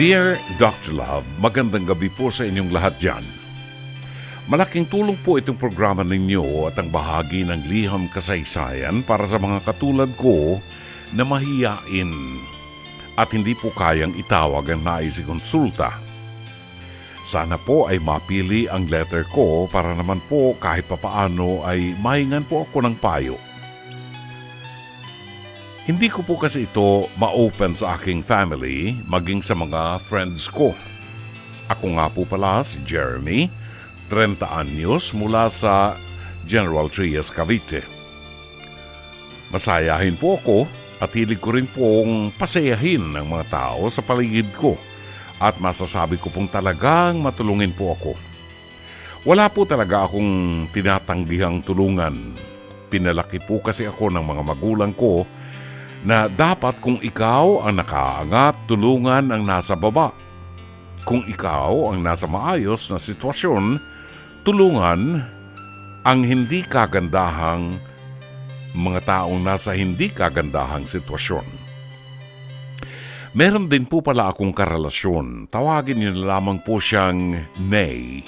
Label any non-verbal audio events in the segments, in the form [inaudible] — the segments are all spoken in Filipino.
Dear Dr. Love, magandang gabi po sa inyong lahat dyan. Malaking tulong po itong programa ninyo at ang bahagi ng liham kasaysayan para sa mga katulad ko na mahiyain at hindi po kayang itawag ang nais konsulta. Sana po ay mapili ang letter ko para naman po kahit papaano ay mahingan po ako ng payo. Hindi ko po kasi ito ma-open sa aking family maging sa mga friends ko. Ako nga po pala si Jeremy, 30 anyos mula sa General Trias, Cavite. Masayahin po ako at hilig ko rin pong pasayahin ng mga tao sa paligid ko at masasabi ko pong talagang matulungin po ako. Wala po talaga akong tinatanggihang tulungan. Pinalaki po kasi ako ng mga magulang ko na dapat kung ikaw ang nakaangat, tulungan ang nasa baba. Kung ikaw ang nasa maayos na sitwasyon, tulungan ang hindi kagandahang mga taong nasa hindi kagandahang sitwasyon. Meron din po pala akong karelasyon. Tawagin niyo lamang po siyang Nay.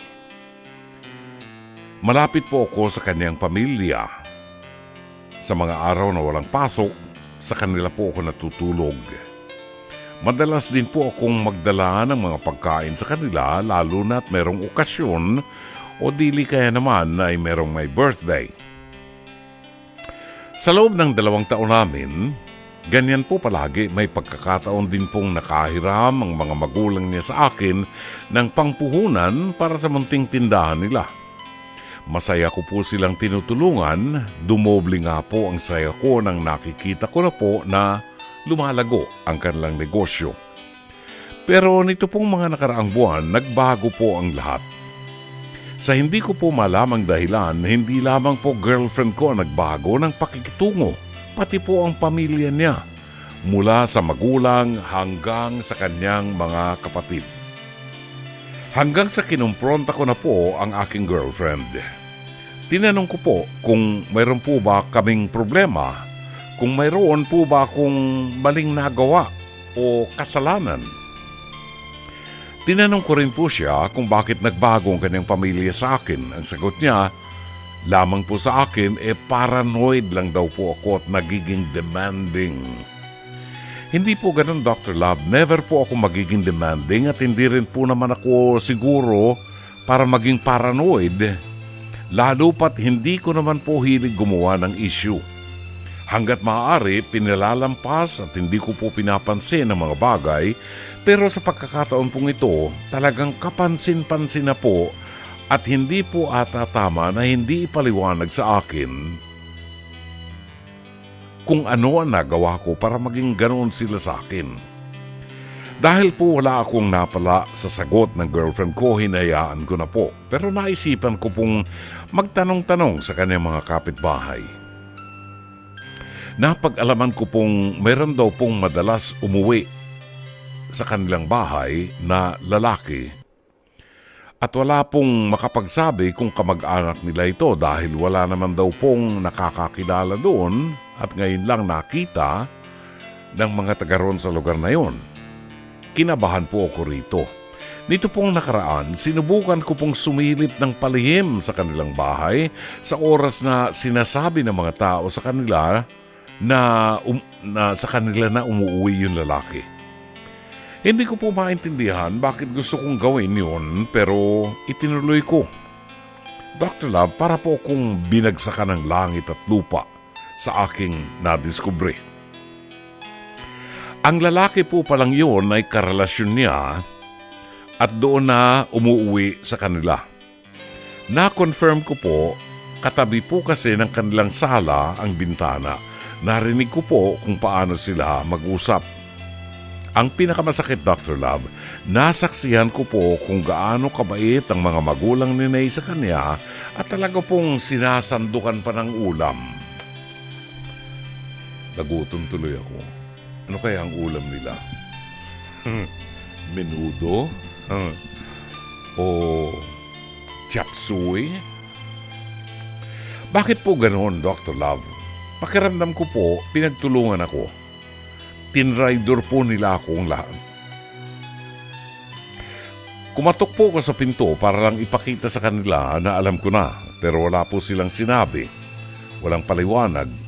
Malapit po ako sa kanyang pamilya. Sa mga araw na walang pasok, sa kanila po ako natutulog. Madalas din po akong magdala ng mga pagkain sa kanila lalo na't merong okasyon o dili kaya naman ay merong may birthday. Sa loob ng dalawang taon namin, ganyan po palagi may pagkakataon din pong nakahiram ang mga magulang niya sa akin ng pangpuhunan para sa munting tindahan nila. Masaya ko po silang tinutulungan, dumoble nga po ang saya ko nang nakikita ko na po na lumalago ang kanilang negosyo. Pero nito pong mga nakaraang buwan, nagbago po ang lahat. Sa hindi ko po malamang dahilan, hindi lamang po girlfriend ko nagbago ng pakikitungo, pati po ang pamilya niya, mula sa magulang hanggang sa kanyang mga kapatid. Hanggang sa kinumpronta ko na po ang aking girlfriend. Tinanong ko po kung mayroon po ba kaming problema, kung mayroon po ba akong maling nagawa o kasalanan. Tinanong ko rin po siya kung bakit nagbago ang kanyang pamilya sa akin. Ang sagot niya, lamang po sa akin, eh paranoid lang daw po ako at nagiging demanding. Hindi po ganun, Dr. Love. Never po ako magiging demanding at hindi rin po naman ako siguro para maging paranoid. Lalo pat hindi ko naman po hilig gumawa ng issue. Hanggat maaari, pinalalampas at hindi ko po pinapansin ang mga bagay, pero sa pagkakataon pong ito, talagang kapansin-pansin na po at hindi po ata tama na hindi ipaliwanag sa akin kung ano ang nagawa ko para maging ganoon sila sa akin. Dahil po wala akong napala sa sagot ng girlfriend ko, hinayaan ko na po. Pero naisipan ko pong magtanong-tanong sa kanyang mga kapitbahay. Napag-alaman ko pong meron daw pong madalas umuwi sa kanilang bahay na lalaki at wala pong makapagsabi kung kamag-anak nila ito dahil wala naman daw pong nakakakilala doon at ngayon lang nakita ng mga taga roon sa lugar na yon. Kinabahan po ako rito. Nito pong nakaraan, sinubukan ko pong sumilip ng palihim sa kanilang bahay sa oras na sinasabi ng mga tao sa kanila na, um, na sa kanila na umuwi yung lalaki. Hindi ko po maintindihan bakit gusto kong gawin yun pero itinuloy ko. Dr. Love, para po akong binagsakan ng langit at lupa sa aking nadiskubre. Ang lalaki po palang yun ay karelasyon niya at doon na umuwi sa kanila. Na-confirm ko po, katabi po kasi ng kanilang sala ang bintana. Narinig ko po kung paano sila mag-usap. Ang pinakamasakit, Dr. Love, nasaksihan ko po kung gaano kabait ang mga magulang ni Nay sa kanya at talaga pong sinasandukan pa ng ulam. Nagutom tuloy ako. Ano kaya ang ulam nila? Menudo? Huh? O chop suey? Bakit po ganoon, Dr. Love? Pakiramdam ko po, pinagtulungan ako. Tinrider po nila akong lahat. Kumatok po ako sa pinto para lang ipakita sa kanila na alam ko na pero wala po silang sinabi. Walang paliwanag.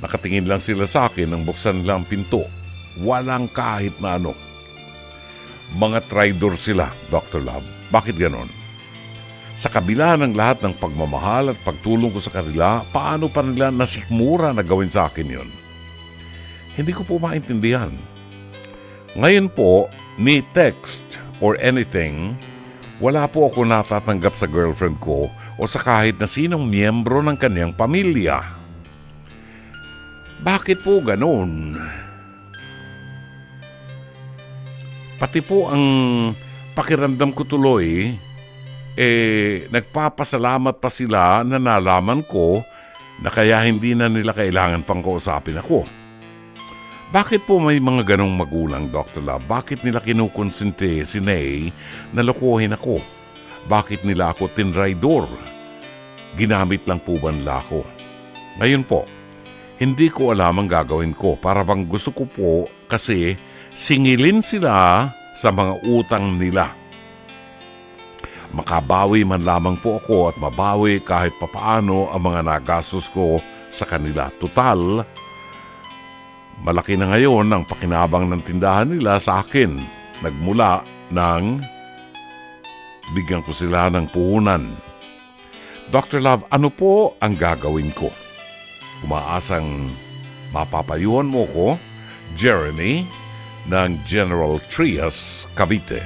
Nakatingin lang sila sa akin nang buksan nila ang pinto. Walang kahit na ano. Mga traidor sila, Dr. Love. Bakit ganon? Sa kabila ng lahat ng pagmamahal at pagtulong ko sa kanila, paano pa nila nasikmura na gawin sa akin yon? Hindi ko po maintindihan. Ngayon po, ni text or anything, wala po ako natatanggap sa girlfriend ko o sa kahit na sinong miyembro ng kanyang pamilya. Bakit po ganun? Pati po ang pakiramdam ko tuloy, eh, nagpapasalamat pa sila na nalaman ko na kaya hindi na nila kailangan pang kausapin ako. Bakit po may mga ganong magulang, Dr. Love? Bakit nila kinukonsente si Nay na lokohin ako? Bakit nila ako tinraidor? Ginamit lang po ba nila ako? Ngayon po, hindi ko alam ang gagawin ko. Para bang gusto ko po kasi singilin sila sa mga utang nila. Makabawi man lamang po ako at mabawi kahit papaano ang mga nagastos ko sa kanila. Total, malaki na ngayon ang pakinabang ng tindahan nila sa akin. Nagmula ng bigyan ko sila ng puhunan. Dr. Love, ano po ang gagawin ko? Umaasang mapapayuhan mo ko, Jeremy, ng General Trias, Cavite.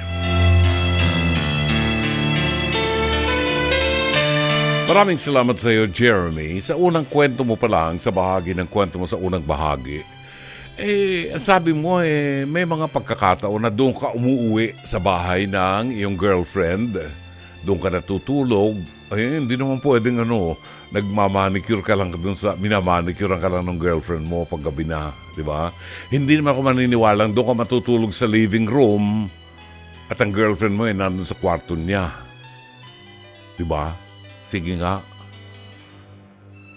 Maraming salamat sa iyo, Jeremy. Sa unang kwento mo pa lang, sa bahagi ng kwento mo sa unang bahagi, eh, sabi mo, eh, may mga pagkakataon na doon ka umuwi sa bahay ng iyong girlfriend. Doon ka natutulog. Ay, hindi naman pwedeng ano, nagmamanicure ka lang doon sa, minamanicure ka lang ng girlfriend mo pag gabi na, di ba? Hindi naman ako maniniwalang doon ka matutulog sa living room at ang girlfriend mo eh nandun sa kwarto niya. Di ba? Sige nga.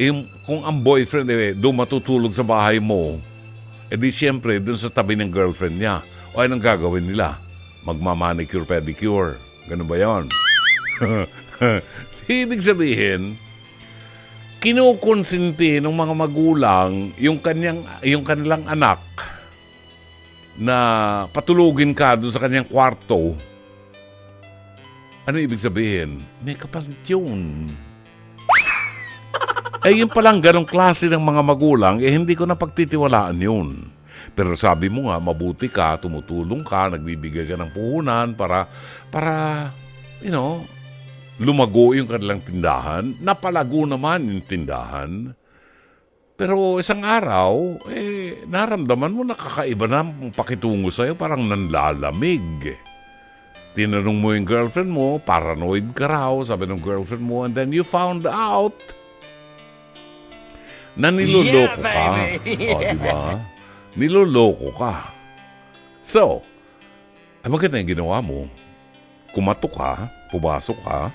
Eh, kung ang boyfriend eh, doon matutulog sa bahay mo, eh di siyempre, doon sa tabi ng girlfriend niya. O anong gagawin nila? Magmamanicure, pedicure. Ganun ba yon? [laughs] Ibig sabihin, kinukonsinti ng mga magulang yung kanyang yung kanilang anak na patulugin ka doon sa kanyang kwarto. Ano ibig sabihin? May kapalit yun. Eh yun palang ganong klase ng mga magulang, eh hindi ko na pagtitiwalaan yun. Pero sabi mo nga, mabuti ka, tumutulong ka, nagbibigay ka ng puhunan para, para, you know, lumago yung kanilang tindahan. Napalago naman yung tindahan. Pero isang araw, eh, naramdaman mo nakakaiba na ang pakitungo sa'yo, parang nanlalamig. Tinanong mo yung girlfriend mo, paranoid ka raw, sabi ng girlfriend mo, and then you found out na niloloko Yeah, ka. baby! O, di ba? Niloloko ka. So, ay maganda yung ginawa mo. Kumatok ka, pumasok ka,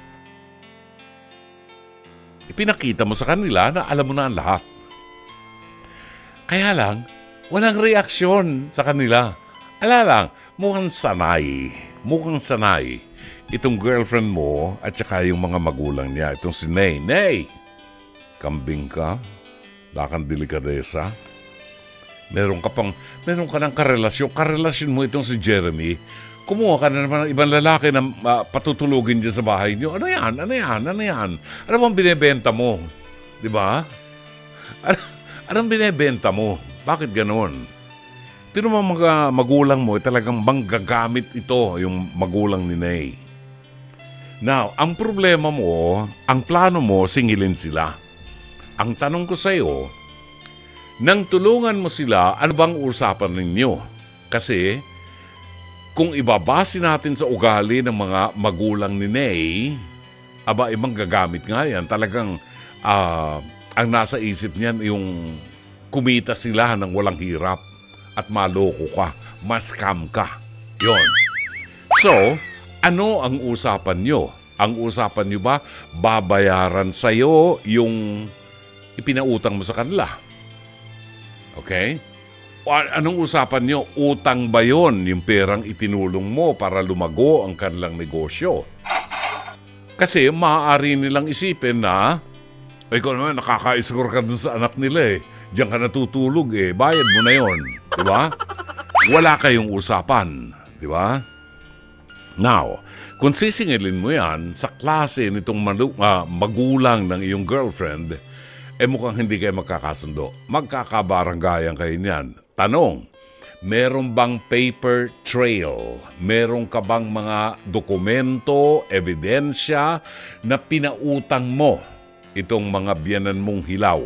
ipinakita mo sa kanila na alam mo na ang lahat. Kaya lang, walang reaksyon sa kanila. Ala lang, mukhang sanay. Mukhang sanay. Itong girlfriend mo at saka yung mga magulang niya. Itong si Nay. Nay! Kambing ka? Wala kang delikadesa? Meron ka pang, meron ka ng karelasyon. Karelasyon mo itong si Jeremy. Kumuha ka na naman ng ibang lalaki na ah, patutulugin dyan sa bahay niyo. Ano yan? Ano yan? Ano yan? Ano bang binebenta mo? Di ba? Ano, anong binebenta mo? Bakit ganon? Pero mga magulang mo, eh, talagang manggagamit ito, yung magulang ni Nay. Now, ang problema mo, ang plano mo, singilin sila. Ang tanong ko sa iyo, nang tulungan mo sila, ano bang usapan ninyo? Kasi, kung ibabase natin sa ugali ng mga magulang ni Nay, aba, ibang gagamit nga yan. Talagang, ah, ang nasa isip niyan, yung kumita sila ng walang hirap at maloko ka, maskam ka. Yon. So, ano ang usapan nyo? Ang usapan nyo ba, babayaran sa'yo yung ipinautang mo sa kanila? Okay? Anong usapan nyo? Utang ba yon yung perang itinulong mo para lumago ang kanilang negosyo? Kasi maaari nilang isipin na, ay ikaw naman, nakaka-score ka dun sa anak nila eh. Diyan ka natutulog eh. Bayad mo na yon, Di ba? Wala kayong usapan. Di ba? Now, kung sisingilin mo yan sa klase nitong malu- ah, magulang ng iyong girlfriend, eh mukhang hindi kayo magkakasundo. Magkakabaranggayan kayo niyan. Tanong, meron bang paper trail? Meron ka bang mga dokumento, ebidensya na pinautang mo itong mga biyanan mong hilaw?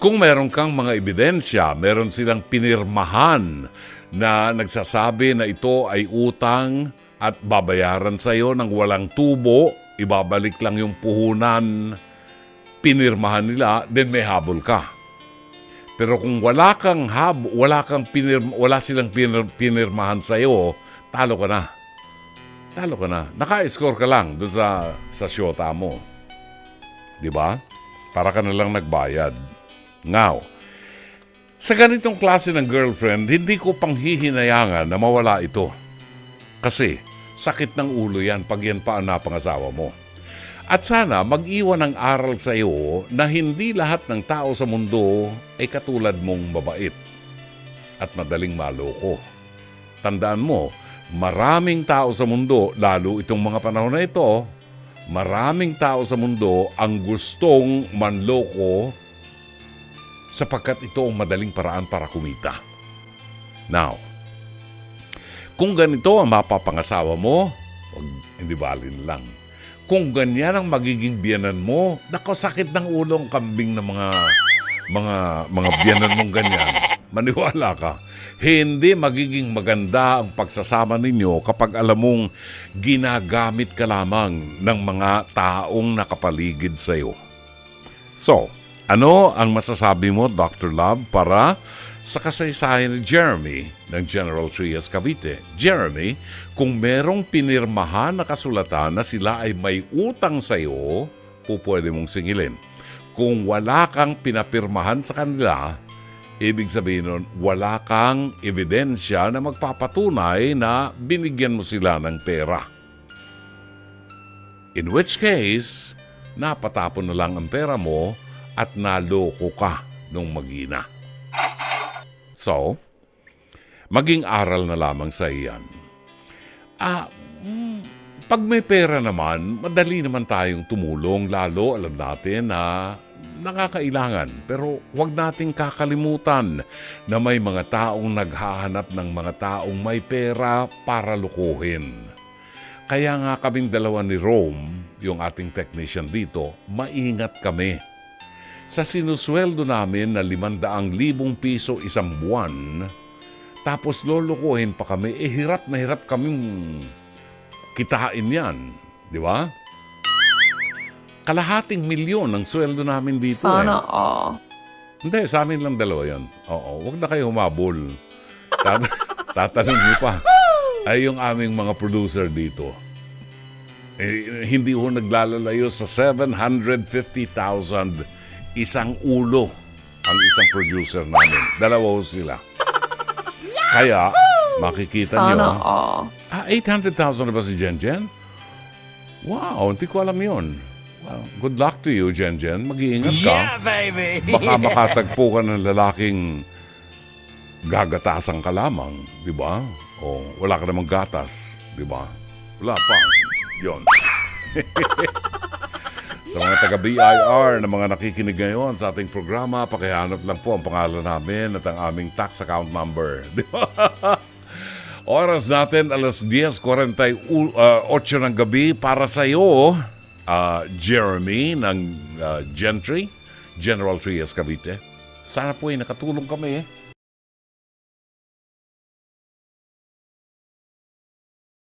Kung meron kang mga ebidensya, meron silang pinirmahan na nagsasabi na ito ay utang at babayaran sa iyo ng walang tubo, ibabalik lang yung puhunan, pinirmahan nila, then may habol ka. Pero kung wala kang hab, wala kang pinir, wala silang pinir, pinirmahan sa iyo, talo ka na. Talo ka na. Naka-score ka lang doon sa sa syota mo. 'Di ba? Para ka na lang nagbayad. Now, sa ganitong klase ng girlfriend, hindi ko pang hihinayangan na mawala ito. Kasi sakit ng ulo yan pag yan pa ang napangasawa mo. At sana mag-iwan ng aral sa iyo na hindi lahat ng tao sa mundo ay katulad mong mabait at madaling maloko. Tandaan mo, maraming tao sa mundo, lalo itong mga panahon na ito, maraming tao sa mundo ang gustong manloko sapagkat ito ang madaling paraan para kumita. Now, kung ganito ang mapapangasawa mo, wag, hindi balin lang. Kung ganyan ang magiging biyanan mo, nako sakit ng ulo ang kambing ng mga mga mga biyanan mong ganyan. [laughs] Maniwala ka. Hindi magiging maganda ang pagsasama ninyo kapag alam mong ginagamit ka lamang ng mga taong nakapaligid sa iyo. So, ano ang masasabi mo, Dr. Love, para sa kasaysayan ni Jeremy ng General Trias Cavite? Jeremy, kung merong pinirmahan na kasulatan na sila ay may utang sa iyo, po mong singilin. Kung wala kang pinapirmahan sa kanila, ibig sabihin nun, wala kang ebidensya na magpapatunay na binigyan mo sila ng pera. In which case, napatapon na lang ang pera mo at naloko ka nung magina. So, maging aral na lamang sa iyan. Ah, mm, pag may pera naman, madali naman tayong tumulong, lalo alam natin na nakakailangan. Pero huwag nating kakalimutan na may mga taong naghahanap ng mga taong may pera para lukuhin. Kaya nga kaming dalawa ni Rome, yung ating technician dito, maingat kami. Sa sinusweldo namin na 500,000 piso isang buwan, tapos lolokohin pa kami, eh hirap na hirap kaming kitain yan. Di ba? Kalahating milyon ang sweldo namin dito Sana eh. all. Hindi, sa amin lang dalawa yan. Oo, wag na kayo humabol. Tat- [laughs] tatanong niyo pa. Ay yung aming mga producer dito. Eh, hindi ho naglalalayo sa 750,000 isang ulo ang isang producer namin. Dalawa ho sila. Kaya, makikita Sana niyo. all. Ah, 800,000 na ba si Jen Jen? Wow, hindi ko alam yun. Well, good luck to you, Jen Jen. Mag-iingat ka. Yeah, baby. Baka [laughs] makatagpo ka ng lalaking gagatasan ka lamang, di ba? O wala ka namang gatas, di ba? Wala pa. Yon. [laughs] sa mga taga-BIR na mga nakikinig ngayon sa ating programa, pakihanap lang po ang pangalan namin at ang aming tax account number. [laughs] Di ba? Oras natin, alas 10.48 ng gabi para sa iyo, ah, Jeremy ng ah, Gentry, General Trias Cavite. Sana po ay nakatulong kami